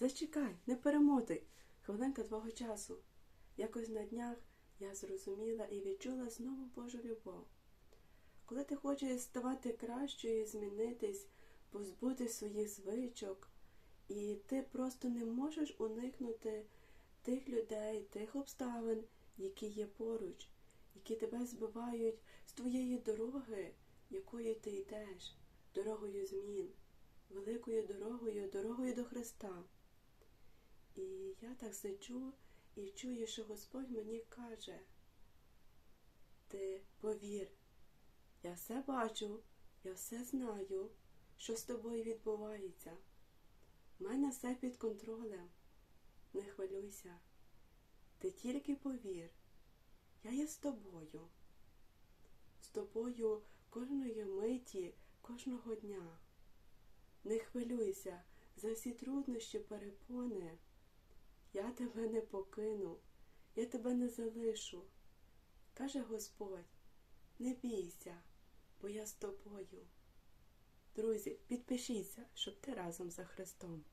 Зачекай, не перемотуй. Хвилинка твого часу. Якось на днях я зрозуміла і відчула знову Божу любов. Коли ти хочеш ставати кращою, змінитись, позбути своїх звичок, і ти просто не можеш уникнути тих людей, тих обставин, які є поруч, які тебе збивають з твоєї дороги, якою ти йдеш, дорогою змін, великою дорогою, дорогою до Христа. І я так сиджу і чую, що Господь мені каже, ти повір, я все бачу, я все знаю, що з тобою відбувається. У мене все під контролем. Не хвилюйся. Ти тільки повір, я є з тобою. З тобою кожної миті, кожного дня. Не хвилюйся за всі труднощі, перепони. Я тебе не покину, я тебе не залишу. Каже Господь, не бійся, бо я з тобою. Друзі, підпишіться, щоб ти разом за Христом.